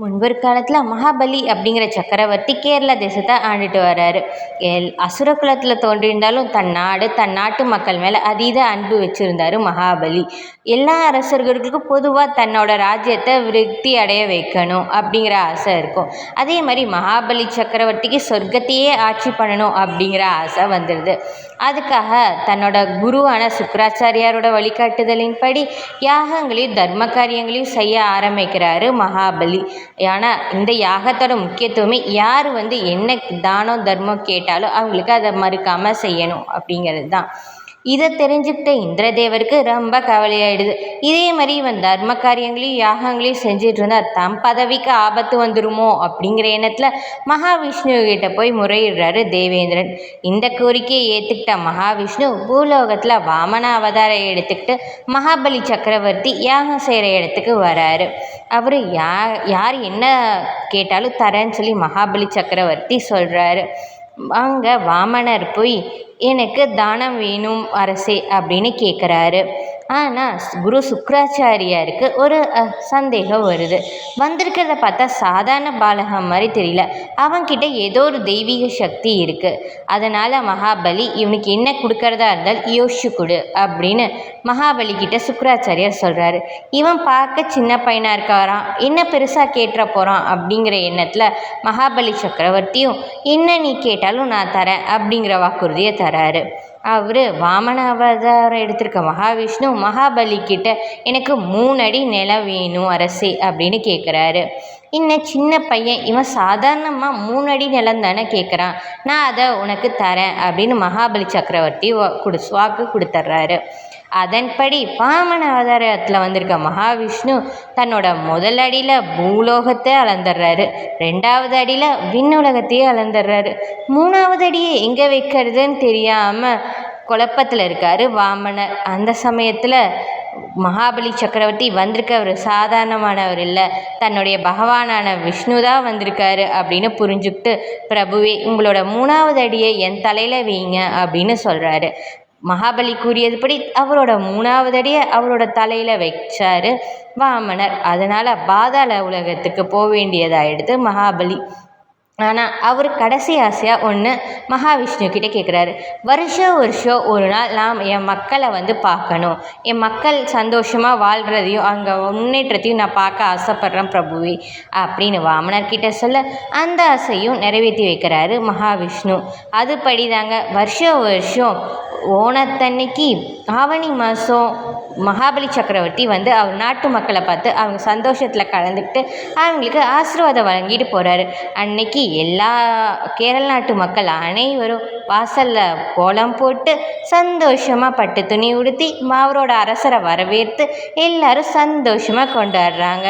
முன்பொரு காலத்தில் மகாபலி அப்படிங்கிற சக்கரவர்த்தி கேரள தேசத்தை ஆண்டுட்டு வர்றாரு எல் அசுர குலத்தில் தோன்றியிருந்தாலும் தன் நாடு தன் நாட்டு மக்கள் மேலே அதீத அன்பு வச்சுருந்தாரு மகாபலி. எல்லா அரசர்களுக்கும் பொதுவாக தன்னோட ராஜ்யத்தை விருத்தி அடைய வைக்கணும் அப்படிங்கிற ஆசை இருக்கும். அதே மாதிரி மகாபலி சக்கரவர்த்திக்கு சொர்க்கத்தையே ஆட்சி பண்ணணும் அப்படிங்கிற ஆசை வந்துடுது அதுக்காக தன்னோட குருவான சுக்கராச்சாரியாரோட வழிகாட்டுதலின்படி யாகங்களையும் தர்ம காரியங்களையும் செய்ய ஆரம்பிக்கிறாரு மகாபலி. ஆனால் இந்த யாகத்தோட முக்கியத்துவமே யார் வந்து என்ன தானம் தர்மம் கேட்டாலும் அவங்களுக்கு அதை மறுக்காமல் செய்யணும் அப்படிங்கிறது தான் இதை தெரிஞ்சுக்கிட்ட இந்திரதேவருக்கு ரொம்ப கவலையாயிடுது. இதே மாதிரி இவன் தர்ம காரியங்களையும் யாகங்களையும் செஞ்சிட்டு இருந்தால் தம் பதவிக்கு ஆபத்து வந்துருமோ அப்படிங்கிற எண்ணத்தில் மகாவிஷ்ணு கிட்ட போய் முறையிடுறாரு தேவேந்திரன். இந்த கோரிக்கையை ஏற்றுக்கிட்ட மகாவிஷ்ணு பூலோகத்தில் வாமன அவதாரம் எடுத்துக்கிட்டு மகாபலி சக்கரவர்த்தி யாகம் செய்கிற இடத்துக்கு வராரு. அவர் யா யார் என்ன கேட்டாலும் தரேன்னு சொல்லி மகாபலி சக்கரவர்த்தி சொல்கிறாரு அங்கே வாமனர் போய் எனக்கு தானம் வேணும் அரசே அப்படின்னு கேட்குறாரு ஆனால் குரு சுக்கராச்சாரியாருக்கு ஒரு சந்தேகம் வருது. வந்திருக்கிறத பார்த்தா சாதாரண பாலகம் மாதிரி தெரியல. அவன்கிட்ட ஏதோ ஒரு தெய்வீக சக்தி இருக்குது அதனால் மகாபலி இவனுக்கு என்ன கொடுக்கறதா இருந்தால் யோசிச்சு கொடு அப்படின்னு மகாபலி கிட்ட சுக்கராச்சாரியார் சொல்கிறாரு இவன் பார்க்க சின்ன பையனாக இருக்காரான் என்ன பெருசாக கேட்டுற போகிறான் அப்படிங்கிற எண்ணத்தில் மகாபலி சக்கரவர்த்தியும் என்ன நீ கேட்டாலும் நான் தரேன் அப்படிங்கிற வாக்குறுதியை தராரு. அவர் வாமன அவதாரம் எடுத்திருக்க மகாவிஷ்ணு மகாபலி கிட்ட எனக்கு மூணு அடி நிலம் வேணும் அரசே அப்படின்னு கேட்குறாரு என்ன சின்ன பையன் இவன் சாதாரணமாக மூணு அடி நிலம் தானே கேட்குறான் நான் அதை உனக்கு தரேன் அப்படின்னு மகாபலி சக்கரவர்த்தி கொடு வாக்கு கொடுத்துட்றாரு அதன்படி வாமன அவதாரத்தில் வந்திருக்க மகாவிஷ்ணு தன்னோட முதல் அடியில் பூலோகத்தை அளந்துடுறாரு. ரெண்டாவது அடியில் விண்ணுலகத்தையே அளந்துடுறாரு. மூணாவது அடியை எங்கே வைக்கிறதுன்னு தெரியாமல் குழப்பத்தில் இருக்கார் வாமனர். அந்த சமயத்தில் மகாபலி சக்கரவர்த்தி வந்திருக்கவர் சாதாரணமானவர் இல்லை. தன்னுடைய பகவானான விஷ்ணு தான் வந்திருக்காரு அப்படின்னு புரிஞ்சுக்கிட்டு பிரபுவே உங்களோட மூணாவது அடியை என் தலையில் வைங்க அப்படின்னு சொல்கிறாரு மகாபலி கூறியதுபடி அவரோட மூணாவது அடியை அவரோட தலையில் வச்சார் வாமனர். அதனால் பாதாள உலகத்துக்கு போக வேண்டியதாகிடுது மகாபலி. ஆனால் அவர் கடைசி ஆசையாக ஒன்று மகாவிஷ்ணு கிட்டே கேட்குறாரு வருஷம் வருஷம் ஒரு நாள் நாம் என் மக்களை வந்து பார்க்கணும். என் மக்கள் சந்தோஷமாக வாழ்கிறதையும் அங்கே முன்னேற்றத்தையும் நான் பார்க்க ஆசைப்பட்றேன் பிரபுவே அப்படின்னு வாமனர் கிட்ட சொல்ல அந்த ஆசையும் நிறைவேற்றி வைக்கிறாரு மகாவிஷ்ணு. அதுபடி தாங்க வருஷம் வருஷம் ஓணத்தன்னைக்கு ஆவணி மாதம் மகாபலி சக்கரவர்த்தி வந்து அவர் நாட்டு மக்களை பார்த்து அவங்க சந்தோஷத்தில் கலந்துக்கிட்டு அவங்களுக்கு ஆசீர்வாதம் வழங்கிட்டு போகிறாரு அன்னைக்கு எல்லா கேரள நாட்டு மக்கள் அனைவரும் வாசலில் கோலம் போட்டு சந்தோஷமாக பட்டு துணி உடுத்தி மாவரோட அரசரை வரவேற்று எல்லோரும் சந்தோஷமாக கொண்டாடுறாங்க.